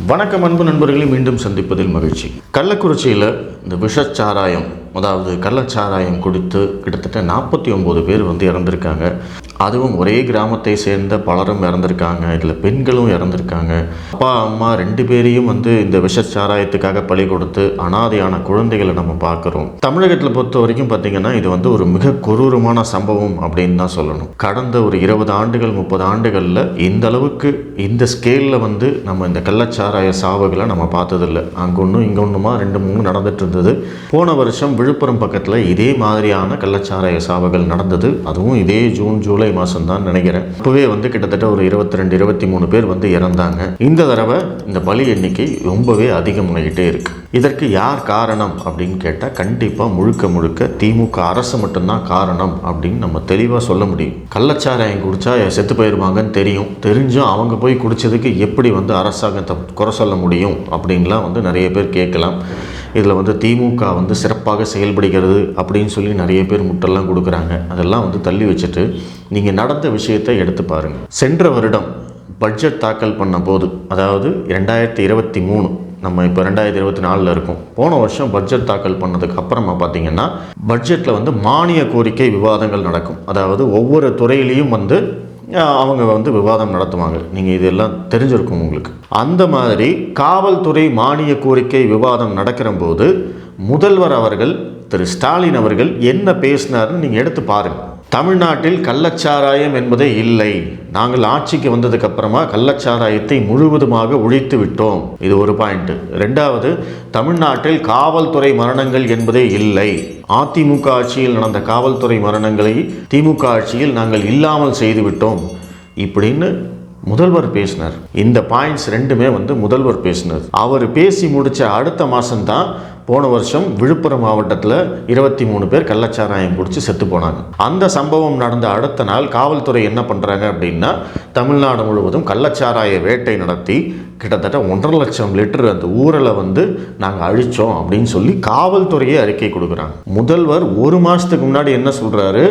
வணக்கம் அன்பு நண்பர்களை மீண்டும் சந்திப்பதில் மகிழ்ச்சி. கள்ளக்குறிச்சியில் இந்த விஷச்சாராயம் அதாவது கள்ளச்சாராயம் குடித்து கிட்டத்தட்ட நாற்பத்தி ஒம்பது பேர் வந்து இறந்திருக்காங்க. அதுவும் ஒரே கிராமத்தை சேர்ந்த பலரும் இறந்திருக்காங்க. இதில் பெண்களும் இறந்திருக்காங்க. அப்பா அம்மா ரெண்டு பேரையும் வந்து இந்த விஷச்சாராயத்துக்காக பழி கொடுத்து அனாதையான குழந்தைகளை நம்ம பார்க்குறோம். தமிழகத்தில் பொறுத்த வரைக்கும் பார்த்திங்கன்னா இது வந்து ஒரு மிக கொடூரமான சம்பவம் அப்படின்னு தான் சொல்லணும். கடந்த ஒரு இருபது ஆண்டுகள் முப்பது ஆண்டுகளில் இந்த அளவுக்கு இந்த ஸ்கேலில் வந்து நம்ம இந்த கள்ளச்சாராய சாவுகளை நம்ம பார்த்ததில்ல. அங்கே ஒன்றும் இங்கே ஒன்றுமா ரெண்டு மூணு நடந்துட்டு இருந்தது. போன வருஷம் விழுப்புரம் பக்கத்தில் இதே மாதிரியான கள்ளச்சாராய சாவுகள் நடந்தது. அதுவும் இதே ஜூன் ஜூலை மாதம் தான் நினைக்கிறேன். அப்போவே வந்து கிட்டத்தட்ட ஒரு இருபத்தி ரெண்டு இருபத்தி மூணு பேர் வந்து இறந்தாங்க. இந்த தடவை இந்த பலி எண்ணிக்கை ரொம்பவே அதிகமாகிட்டே இருக்கு. இதற்கு யார் காரணம் அப்படின்னு கேட்டால் கண்டிப்பாக முழுக்க முழுக்க திமுக அரசு மட்டும்தான் காரணம் அப்படின்னு நம்ம தெளிவாக சொல்ல முடியும். கள்ளச்சாராயம் குடிச்சா செத்து போயிருவாங்கன்னு தெரியும். தெரிஞ்சும் அவங்க போய் குடிச்சதுக்கு எப்படி வந்து அரசாங்கத்தை குறை சொல்ல முடியும் அப்படின்லாம் வந்து நிறைய பேர் கேட்கலாம். இதில் வந்து திமுக வந்து சிறப்பாக செயல்படுகிறது அப்படின்னு சொல்லி நிறைய பேர் முட்டெல்லாம் கொடுக்குறாங்க. அதெல்லாம் வந்து தள்ளி வச்சுட்டு நீங்கள் நடந்த விஷயத்தை எடுத்து பாருங்கள் சென்ற வருடம் பட்ஜெட் தாக்கல் பண்ண போது அதாவது ரெண்டாயிரத்தி இருபத்தி மூணு நம்ம இப்போ ரெண்டாயிரத்தி இருபத்தி நாலில் இருக்கோம். போன வருஷம் பட்ஜெட் தாக்கல் பண்ணதுக்கு அப்புறமா பார்த்தீங்கன்னா பட்ஜெட்டில் வந்து மானிய கோரிக்கை விவாதங்கள் நடக்கும். அதாவது ஒவ்வொரு துறையிலையும் வந்து அவங்க வந்து விவாதம் நடத்துவாங்க. நீங்கள் இதெல்லாம் தெரிஞ்சிருக்கும் உங்களுக்கு. அந்த மாதிரி காவல்துறை மானிய கோரிக்கை விவாதம் நடக்கிற போது முதல்வர் அவர்கள் திரு ஸ்டாலின் அவர்கள் என்ன பேசினாருன்னு நீங்கள் எடுத்து பாருங்கள் தமிழ்நாட்டில் கள்ளச்சாராயம் என்பதே இல்லை. நாங்கள் ஆட்சிக்கு வந்ததுக்கு அப்புறமா கள்ளச்சாராயத்தை முழுவதுமாக ஒழித்து விட்டோம். இது ஒரு பாயிண்ட். ரெண்டாவது தமிழ்நாட்டில் காவல்துறை மரணங்கள் என்பதே இல்லை. அதிமுக ஆட்சியில் நடந்த காவல்துறை மரணங்களை திமுக ஆட்சியில் நாங்கள் இல்லாமல் செய்து விட்டோம் இப்படின்னு முதல்வர் பேசினார். இந்த பாயிண்ட்ஸ் ரெண்டுமே வந்து முதல்வர் பேசினார். அவர் பேசி முடிச்ச அடுத்த மாதம்தான் போன வருஷம் விழுப்புரம் மாவட்டத்தில் இருபத்தி மூணு பேர் கள்ளச்சாராயம் குடிச்சு செத்து போனாங்க. அந்த சம்பவம் நடந்த அடுத்த நாள் காவல்துறை என்ன பண்ணுறாங்க அப்படின்னா தமிழ்நாடு முழுவதும் கள்ளச்சாராய வேட்டை நடத்தி கிட்டத்தட்ட ஒன்றரை லட்சம் லிட்டர் அந்த ஊரலை வந்து நாங்கள் அழித்தோம் அப்படின்னு சொல்லி காவல்துறையே அறிக்கை கொடுக்குறாங்க. முதல்வர் ஒரு மாதத்துக்கு முன்னாடி என்ன சொல்கிறாரு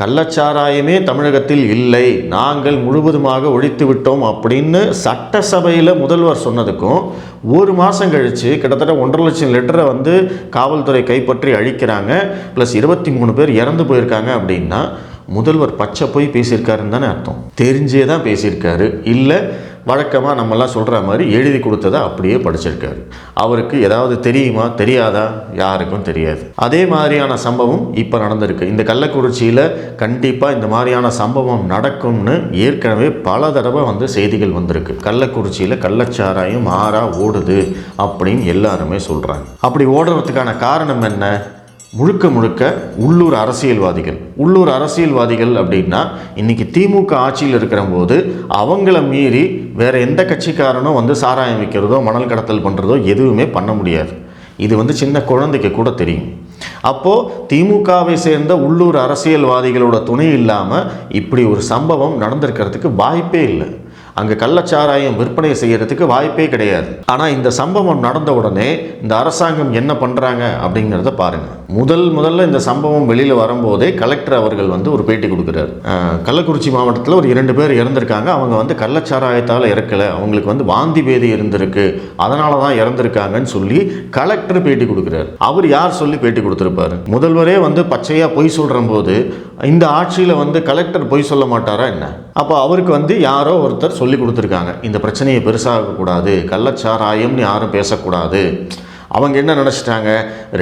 கள்ளச்சாராயமே தமிழகத்தில் இல்லை நாங்கள் முழுவதுமாக ஒழித்து விட்டோம் அப்படின்னு சட்டசபையில் முதல்வர் சொன்னதுக்கும் ஒரு மாதம் கழித்து கிட்டத்தட்ட ஒன்றரை லட்சம் லிட்டரை வந்து காவல்துறை கைப்பற்றி அழிக்கிறாங்க. ப்ளஸ் இருபத்தி மூணு பேர் இறந்து போயிருக்காங்க அப்படின்னா முதல்வர் பச்சை போய் பேசியிருக்காருன்னு தானே அர்த்தம். தெரிஞ்சே தான் பேசியிருக்காரு. இல்லை வழக்கமாக நம்மெல்லாம் சொல்கிற மாதிரி எழுதி கொடுத்ததை அப்படியே படிச்சிருக்காரு. அவருக்கு ஏதாவது தெரியுமா தெரியாதா? யாருக்கும் தெரியாது. அதே மாதிரியான சம்பவம் இப்போ நடந்திருக்கு. இந்த கள்ளக்குறிச்சியில் கண்டிப்பாக இந்த மாதிரியான சம்பவம் நடக்கும்னு ஏற்கனவே பல தடவை வந்து செய்திகள் வந்திருக்கு. கள்ளக்குறிச்சியில் கள்ளச்சாராயம் ஆறா ஓடுது அப்படின்னு எல்லாருமே சொல்கிறாங்க அப்படி ஓடுறதுக்கான காரணம் என்ன? முழுக்க முழுக்க உள்ளூர் அரசியல்வாதிகள். உள்ளூர் அரசியல்வாதிகள் அப்படின்னா இன்னைக்கு திமுக ஆட்சியில் இருக்கிற போது அவங்கள மீறி வேறு எந்த கட்சிக்காரனும் வந்து சாராயம் விற்கிறதோ மணல் கடத்தல் பண்ணுறதோ எதுவுமே பண்ண முடியாது. இது வந்து சின்ன குழந்தைக்கு கூட தெரியும். அப்போது திமுகவை சேர்ந்த உள்ளூர் அரசியல்வாதிகளோட துணை இல்லாமல் இப்படி ஒரு சம்பவம் நடந்திருக்கிறதுக்கு வாய்ப்பே இல்லை. அங்கே கள்ளச்சாராயம் விற்பனை செய்யறதுக்கு வாய்ப்பே கிடையாது. ஆனால் இந்த சம்பவம் நடந்த உடனே இந்த அரசாங்கம் என்ன பண்ணுறாங்க அப்படிங்கிறத பாருங்கள் முதல் முதல்ல இந்த சம்பவம் வெளியில் வரும்போதே கலெக்டர் அவர்கள் வந்து ஒரு பேட்டி கொடுக்குறாரு. கள்ளக்குறிச்சி மாவட்டத்தில் ஒரு இரண்டு பேர் இறந்திருக்காங்க. அவங்க வந்து கள்ளச்சாராயத்தால் இறக்கலை. அவங்களுக்கு வந்து வாந்தி பேதி இருந்திருக்கு. அதனால தான் இறந்திருக்காங்கன்னு சொல்லி கலெக்டர் பேட்டி கொடுக்குறாரு. அவர் யார் சொல்லி பேட்டி கொடுத்துருப்பாரு? முதல்வரே வந்து பச்சையாக பொய் சொல்கிற போது இந்த ஆட்சியில் வந்து கலெக்டர் பொய் சொல்ல மாட்டாரா என்ன? அப்போ அவருக்கு வந்து யாரோ ஒருத்தர் சொல்லி கொடுத்துருக்காங்க. இந்த பிரச்சனையை பெருசாகக்கூடாது கள்ளச்சாராயம்னு யாரும் பேசக்கூடாது. அவங்க என்ன நினச்சிட்டாங்க?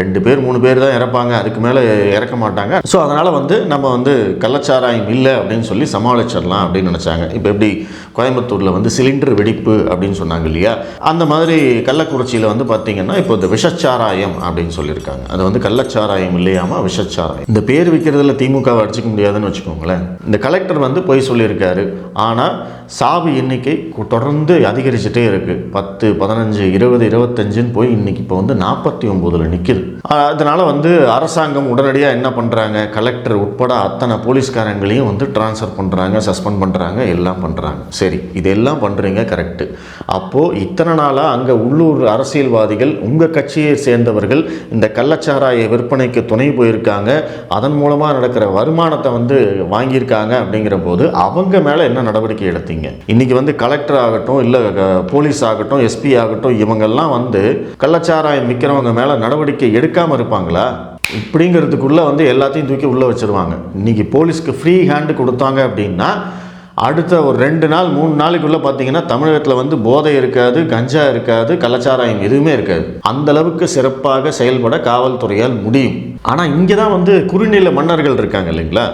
ரெண்டு பேர் மூணு பேர் தான் இறப்பாங்க. அதுக்கு மேலே இறக்க மாட்டாங்க. ஸோ அதனால் வந்து நம்ம வந்து கள்ளச்சாராயம் இல்லை அப்படின்னு சொல்லி சமாளிச்சிடலாம் அப்படின்னு நினச்சாங்க. இப்போ எப்படி கோயம்புத்தூரில் வந்து சிலிண்டர் வெடிப்பு அப்படின்னு சொன்னாங்க இல்லையா? அந்த மாதிரி கள்ளக்குறிச்சியில் வந்து பார்த்திங்கன்னா இப்போ இந்த விஷச்சாராயம் அப்படின்னு சொல்லியிருக்காங்க. அது வந்து கள்ளச்சாராயம் இல்லையாமல் விஷச்சாராயம். இந்த பேர் வைக்கிறதுல திமுகவை அடிச்சுக்க முடியாதுன்னு வச்சுக்கோங்களேன். இந்த கலெக்டர் வந்து பொய் சொல்லியிருக்காரு. ஆனால் சாவு எண்ணிக்கை தொடர்ந்து அதிகரிச்சுட்டே இருக்குது பத்து பதினஞ்சு இருபது இருபத்தஞ்சுன்னு போய் இன்னைக்கு இப்போ வந்து நாற்பத்தி ஒம்போதில் நிற்கிது அதனால் வந்து அரசாங்கம் உடனடியாக என்ன பண்ணுறாங்க கலெக்டர் உட்பட அத்தனை போலீஸ்காரங்களையும் வந்து ட்ரான்ஸ்ஃபர் பண்ணுறாங்க சஸ்பெண்ட் பண்ணுறாங்க எல்லாம் பண்ணுறாங்க சரி இதெல்லாம் பண்ணுறீங்க கரெக்டு அப்போது இத்தனை நாளாக அங்கே உள்ளூர் அரசியல்வாதிகள் உங்கள் கட்சியை சேர்ந்தவர்கள் இந்த கள்ளச்சாராய விற்பனைக்கு துணை போயிருக்காங்க. அதன் மூலமாக நடக்கிற வருமானத்தை வந்து வாங்கியிருக்காங்க அப்படிங்கிற போது அவங்க மேலே என்ன நடவடிக்கை எடுத்தீங்க? பார்த்துருப்பீங்க இன்னைக்கு வந்து கலெக்டர் ஆகட்டும் இல்லை போலீஸ் ஆகட்டும் எஸ்பி ஆகட்டும் இவங்கெல்லாம் வந்து கள்ளச்சாராயம் விற்கிறவங்க மேலே நடவடிக்கை எடுக்காமல் இருப்பாங்களா? இப்படிங்கிறதுக்குள்ளே வந்து எல்லாத்தையும் தூக்கி உள்ளே வச்சிருவாங்க. இன்னைக்கு போலீஸ்க்கு ஃப்ரீ ஹேண்டு கொடுத்தாங்க அப்படின்னா அடுத்த ஒரு ரெண்டு நாள் மூணு நாளைக்குள்ளே பார்த்தீங்கன்னா தமிழகத்தில் வந்து போதை இருக்காது கஞ்சா இருக்காது கள்ளச்சாராயம் எதுவுமே இருக்காது. அந்த அளவுக்கு சிறப்பாக செயல்பட காவல்துறையால் முடியும். ஆனால் இங்கே தான் வந்து குறுநில மன்னர்கள் இருக்காங்க இல்லைங்களா?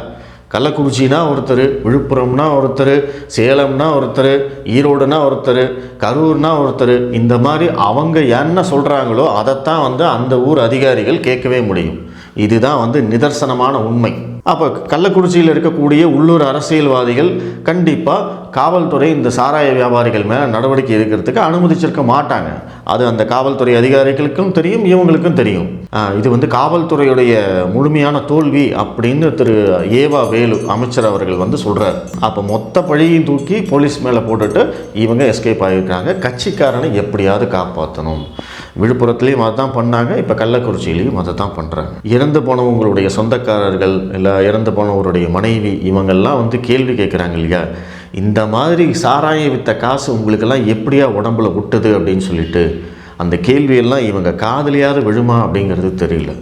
கள்ளக்குறிச்சினா ஒருத்தர் விழுப்புரம்னா ஒருத்தர் சேலம்னா ஒருத்தர் ஈரோடுனா ஒருத்தர் கரூர்னா ஒருத்தர் இந்த மாதிரி அவங்க என்ன சொல்கிறாங்களோ அதைத்தான் வந்து அந்த ஊர் அதிகாரிகள் கேட்கவே முடியும். இதுதான் வந்து நிதர்சனமான உண்மை. அப்போ கள்ளக்குறிச்சியில் இருக்கக்கூடிய உள்ளூர் அரசியல்வாதிகள் கண்டிப்பாக காவல்துறை இந்த சாராய வியாபாரிகள் மேலே நடவடிக்கை எடுக்கிறதுக்கு அனுமதிச்சிருக்க மாட்டாங்க. அது அந்த காவல்துறை அதிகாரிகளுக்கும் தெரியும் இவங்களுக்கும் தெரியும். இது வந்து காவல்துறையுடைய முழுமையான தோல்வி அப்படின்னு திரு ஏவா வேலு அமைச்சர் அவர்கள் வந்து சொல்கிறார் அப்போ மொத்த பழியையும் தூக்கி போலீஸ் மேலே போட்டுட்டு இவங்க எஸ்கேப் ஆகியிருக்காங்க. கட்சிக்காரனை எப்படியாவது காப்பாற்றணும் விழுப்புரத்துலேயும் அதை தான் பண்ணாங்க இப்போ கள்ளக்குறிச்சியிலையும் அதை தான் பண்ணுறாங்க இறந்து போனவங்களுடைய சொந்தக்காரர்கள் இல்லை இறந்து போனவருடைய மனைவி இவங்கெல்லாம் வந்து கேள்வி கேட்குறாங்க இல்லையா? இந்த மாதிரி சாராயம் வித்த காசு உங்களுக்கெல்லாம் எப்படியா உடம்புல விட்டுது அப்படின்னு சொல்லிட்டு அந்த கேள்வியெல்லாம் இவங்க காதலியாவது விழுமா அப்படிங்கிறது தெரியல.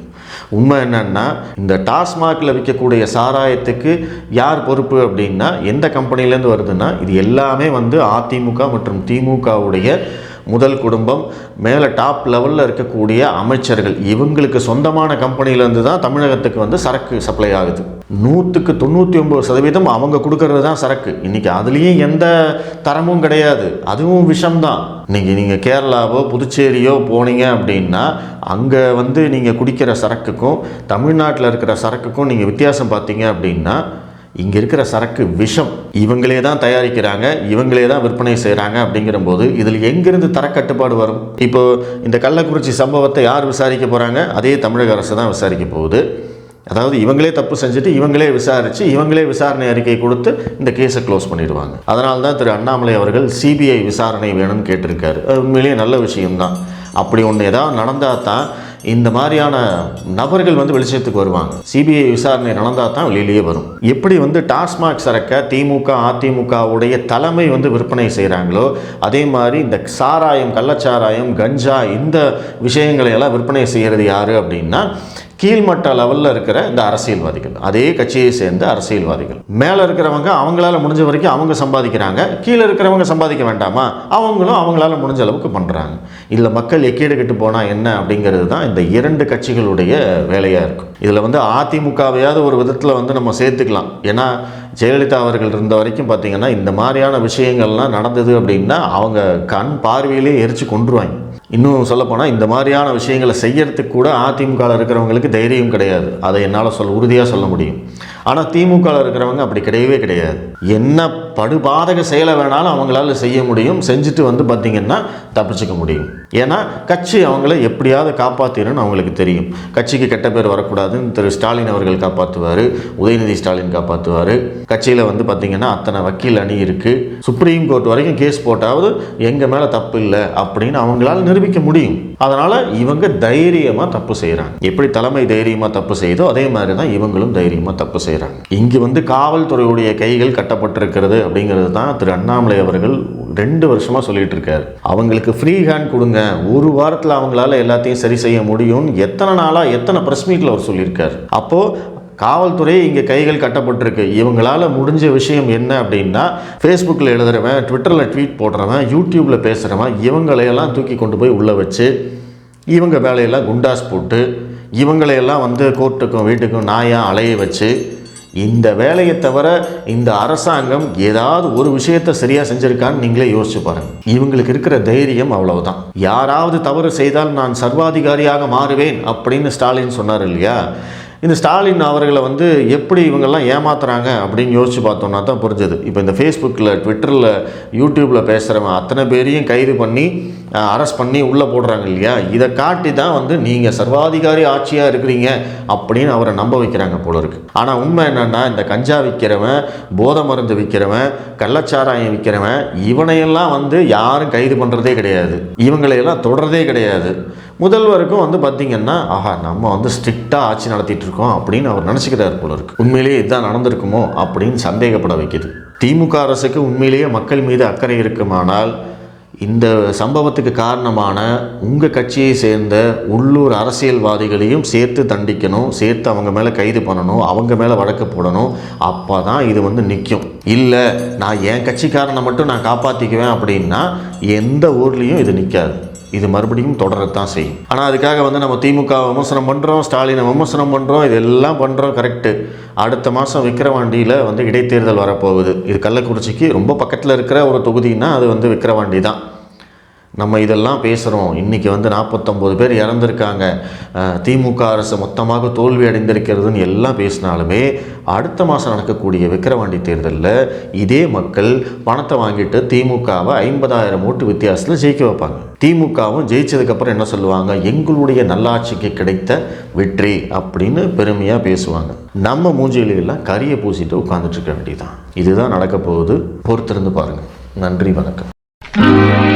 உண்மை என்னன்னா இந்த டாஸ்மாகில் விற்கக்கூடிய சாராயத்துக்கு யார் பொறுப்பு அப்படின்னா எந்த கம்பெனிலேருந்து வருதுன்னா இது எல்லாமே வந்து அதிமுக மற்றும் திமுகவுடைய முதல் குடும்பம் மேலே டாப் லெவலில் இருக்கக்கூடிய அமைச்சர்கள் இவங்களுக்கு சொந்தமான கம்பெனிலேருந்து தான் தமிழகத்துக்கு வந்து சரக்கு சப்ளை ஆகுது. நூற்றுக்கு தொண்ணூற்றி ஒம்பது சதவீதம் அவங்க கொடுக்கறது தான் சரக்கு. இன்றைக்கி அதுலேயும் எந்த தரமும் கிடையாது. அதுவும் விஷம்தான். இன்றைக்கி நீங்கள் கேரளாவோ புதுச்சேரியோ போனீங்க அப்படின்னா அங்கே வந்து நீங்கள் குடிக்கிற சரக்குக்கும் தமிழ்நாட்டில் இருக்கிற சரக்குக்கும் நீங்கள் வித்தியாசம் பார்த்தீங்க அப்படின்னா இங்கே இருக்கிற சரக்கு விஷம் இவங்களே தான் தயாரிக்கிறாங்க இவங்களே தான் விற்பனை செய்கிறாங்க அப்படிங்கிற போது இதில் எங்கிருந்து தரக்கட்டுப்பாடு வரும்? இப்போ இந்த கள்ளக்குறிச்சி சம்பவத்தை யார் விசாரிக்க போகிறாங்க அதே தமிழக அரசு தான் விசாரிக்க போகுது. அதாவது இவங்களே தப்பு செஞ்சுட்டு இவங்களே விசாரித்து இவங்களே விசாரணை அறிக்கை கொடுத்து இந்த கேஸை க்ளோஸ் பண்ணிடுவாங்க. அதனால தான் திரு அண்ணாமலை அவர்கள் சிபிஐ விசாரணை வேணும்னு கேட்டிருக்காரு. உண்மையிலேயே நல்ல விஷயம்தான். அப்படி ஒன்று ஏதாவது நடந்தால் தான் இந்த மாதிரியான நபர்கள் வந்து வெளிச்சத்துக்கு வருவாங்க. சிபிஐ விசாரணை நடந்தால் தான் வெளியிலேயே வரும். எப்படி வந்து டாஸ்மாக் சரக்கை திமுக அதிமுகவுடைய தலைமை வந்து விற்பனை செய்கிறாங்களோ அதே மாதிரி இந்த சாராயம் கள்ளச்சாராயம் கஞ்சா இந்த விஷயங்களை எல்லாம் விற்பனை செய்கிறது யார் அப்படின்னா கீழ்மட்ட லெவலில் இருக்கிற இந்த அரசியல்வாதிகள். அதே கட்சியை சேர்ந்த அரசியல்வாதிகள். மேலே இருக்கிறவங்க அவங்களால முடிஞ்ச வரைக்கும் அவங்க சம்பாதிக்கிறாங்க. கீழே இருக்கிறவங்க சம்பாதிக்க வேண்டாமா? அவங்களும் அவங்களால முடிஞ்ச அளவுக்கு பண்ணுறாங்க இதில் மக்கள் எக்கேடு கெட்டு போனால் என்ன அப்படிங்கிறது தான் இந்த இரண்டு கட்சிகளுடைய வேலையாக இருக்கும். இதில் வந்து அதிமுகவையாவது ஒரு விதத்தில் வந்து நம்ம சேர்த்துக்கலாம். ஏன்னா ஜெயலலிதா அவர்கள் இருந்த வரைக்கும் பார்த்தீங்கன்னா இந்த மாதிரியான விஷயங்கள்லாம் நடந்தது அப்படின்னா அவங்க கண் பார்வையிலே எரிச்சு கொண்டுருவாங்க இன்னும் சொல்லப்போனால் இந்த மாதிரியான விஷயங்களை செய்யறதுக்கு கூட அதிமுகவில் இருக்கிறவங்களுக்கு தைரியம் கிடையாது. அதை என்னால் சொல் உறுதியாக சொல்ல முடியும். ஆனால் திமுகவில் இருக்கிறவங்க அப்படி கிடையவே கிடையாது. என்ன படுபாதக செயலை வேணாலும் அவங்களால செய்ய முடியும் செஞ்சுட்டு வந்து பார்த்திங்கன்னா தப்பிச்சுக்க முடியும். ஏன்னா கட்சி அவங்கள எப்படியாவது காப்பாற்றிடணும்னு அவங்களுக்கு தெரியும். கட்சிக்கு கெட்ட பேர் வரக்கூடாதுன்னு திரு ஸ்டாலின் அவர்கள் காப்பாற்றுவார் உதயநிதி ஸ்டாலின் காப்பாற்றுவார் கட்சியில் வந்து பார்த்திங்கன்னா அத்தனை வக்கீல் அணி இருக்குது சுப்ரீம் கோர்ட் வரைக்கும் கேஸ் போட்டாவது எங்கள் மேலே தப்பு இல்லை அப்படின்னு அவங்களால நிரூபிக்க முடியும். அதனால் இவங்க தைரியமாக தப்பு செய்கிறாங்க எப்படி தலைமை தைரியமாக தப்பு செய்தோ அதே மாதிரி தான் இவங்களும் தைரியமாக தப்பு செய்கிறாங்க இங்கே வந்து காவல்துறையுடைய கைகள் கட்டப்பட்டிருக்கிறது அப்படிங்கிறது தான் திரு அண்ணாமலை அவர்கள் ரெண்டு வருஷமாக சொல்லிட்டு இருக்காரு. அவங்களுக்கு ஃப்ரீ ஹேண்ட் கொடுங்க. ஒரு வாரத்தில் அவங்களால எல்லாத்தையும் சரி செய்ய முடியும்னு எத்தனை நாளாக எத்தனை ப்ரெஸ் மீட்டில் அவர் சொல்லியிருக்கார். அப்போது காவல்துறை இங்கே கைகள் கட்டப்பட்டிருக்கு. இவங்களால் முடிஞ்ச விஷயம் என்ன அப்படின்னா ஃபேஸ்புக்கில் எழுதுறவன் ட்விட்டரில் ட்வீட் போடுறவன் யூடியூப்பில் பேசுகிறவன் இவங்களையெல்லாம் தூக்கி கொண்டு போய் உள்ளே வச்சு இவங்க வேலையெல்லாம் குண்டாஸ் போட்டு இவங்களையெல்லாம் வந்து கோர்ட்டுக்கும் வீட்டுக்கும் நாயாக அலைய வச்சு இந்த வேலையை தவிர இந்த அரசாங்கம் ஏதாவது ஒரு விஷயத்தை சரியாக செஞ்சுருக்கான்னு நீங்களே யோசிச்சு பாருங்க. இவங்களுக்கு இருக்கிற தைரியம் அவ்வளவுதான். யாராவது தவறு செய்தால் நான் சர்வாதிகாரியாக மாறுவேன் அப்படின்னு ஸ்டாலின் சொன்னார் இல்லையா? இந்த ஸ்டாலின் அவர்களை வந்து எப்படி இவங்கெல்லாம் ஏமாத்துறாங்க அப்படின்னு யோசிச்சு பார்த்தோம்னா தான் புரிஞ்சது. இப்போ இந்த ஃபேஸ்புக்கில் ட்விட்டரில் யூடியூப்பில் பேசுகிறவன் அத்தனை பேரையும் கைது பண்ணி அரெஸ்ட் பண்ணி உள்ளே போடுறாங்க இல்லையா? இதை காட்டி தான் வந்து நீங்கள் சர்வாதிகாரி ஆட்சியாக இருக்கிறீங்க அப்படின்னு அவரை நம்ப வைக்கிறாங்க போல இருக்கு. ஆனால் உண்மை என்னென்னா இந்த கஞ்சா விற்கிறவன் போதை மருந்து விற்கிறவன் கள்ளச்சாராயம் விற்கிறவன் இவனையெல்லாம் வந்து யாரும் கைது பண்ணுறதே கிடையாது. இவங்களையெல்லாம் தொடர்றதே கிடையாது. முதல்வருக்கும் வந்து பார்த்திங்கன்னா ஆஹா நம்ம வந்து ஸ்ட்ரிக்டாக ஆட்சி நடத்திட்டு இருக்கோம் அப்படின்னு அவர் நினச்சிக்கிறார் போல இருக்கு. உண்மையிலேயே இதுதான் நடந்திருக்குமோ அப்படின்னு சந்தேகப்பட வைக்குது. திமுக அரசுக்கு உண்மையிலேயே மக்கள் மீது அக்கறை இருக்குமானால் இந்த சம்பவத்துக்கு காரணமான உங்கள் கட்சியை சேர்ந்த உள்ளூர் அரசியல்வாதிகளையும் சேர்த்து தண்டிக்கணும் சேர்த்து அவங்க மேலே கைது பண்ணணும் அவங்க மேலே வழக்கு போடணும் அப்போ தான் இது வந்து நிற்கும் இல்லை நான் என் கட்சிக்காரனை மட்டும் நான் காப்பாற்றிக்குவேன் அப்படின்னா எந்த ஊர்லேயும் இது நிற்காது இது மறுபடியும் தொடரத்தான் செய்யும். ஆனால் அதுக்காக வந்து நம்ம திமுக விமர்சனம் பண்ணுறோம் ஸ்டாலினை விமர்சனம் பண்ணுறோம் இதெல்லாம் பண்ணுறோம் கரெக்டு அடுத்த மாதம் விக்கிரவாண்டியில் வந்து இடைத்தேர்தல் வரப்போகுது. இது கள்ளக்குறிச்சிக்கு ரொம்ப பக்கத்தில் இருக்கிற ஒரு தொகுதின்னா அது வந்து விக்கிரவாண்டி தான் நம்ம இதெல்லாம் பேசுகிறோம் இன்றைக்கி வந்து நாற்பத்தொம்போது பேர் இறந்துருக்காங்க. திமுக அரசு மொத்தமாக தோல்வி அடைந்திருக்கிறதுன்னு எல்லாம் பேசினாலுமே அடுத்த மாதம் நடக்கக்கூடிய விக்கிரவாண்டி தேர்தலில் இதே மக்கள் பணத்தை வாங்கிட்டு திமுகவை ஐம்பதாயிரம் ஓட்டு வித்தியாசத்தில் ஜெயிக்க வைப்பாங்க. திமுகவும் ஜெயிச்சதுக்கப்புறம் என்ன சொல்லுவாங்க? எங்களுடைய நல்லாட்சிக்கு கிடைத்த வெற்றி அப்படின்னு பெருமையாக பேசுவாங்க. நம்ம மூஞ்சியிலெல்லாம் கரியை பூசிட்டு உட்காந்துட்டு இருக்க வேண்டியதுதான். இதுதான் நடக்க போகுது. பொறுத்திருந்து பாருங்கள் நன்றி வணக்கம். Oh.